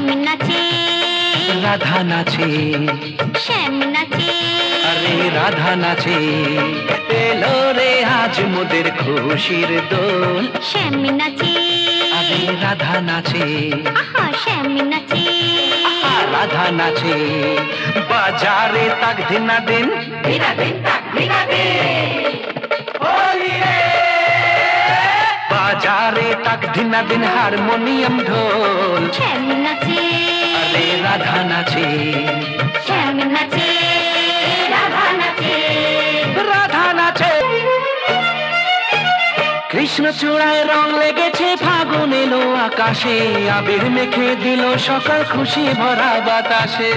নাচে। রাধা নাচে। শ্যাম নাচে। আরে রাধা নাচে। এলো রে আজ মোদের খুশির দোল। শ্যাম নাচে। আরে রাধা নাচে। আহা শ্যাম নাচে। আহা, রাধা নাচে। বাজারে তাক দিনা দিন দিনা দিন তাক দিনা বাজারে তাক দিনা দিন হারমোনিয়াম ঢোল। শ্যাম রাধা নাচে শ্যাম নাচে রাধা নাচে রাধা নাচে কৃষ্ণ চূড়ায় রং লেগেছে ফাগুন এলো আকাশে আবির মেখে দিল সকাল খুশি ভরা বাতাসে।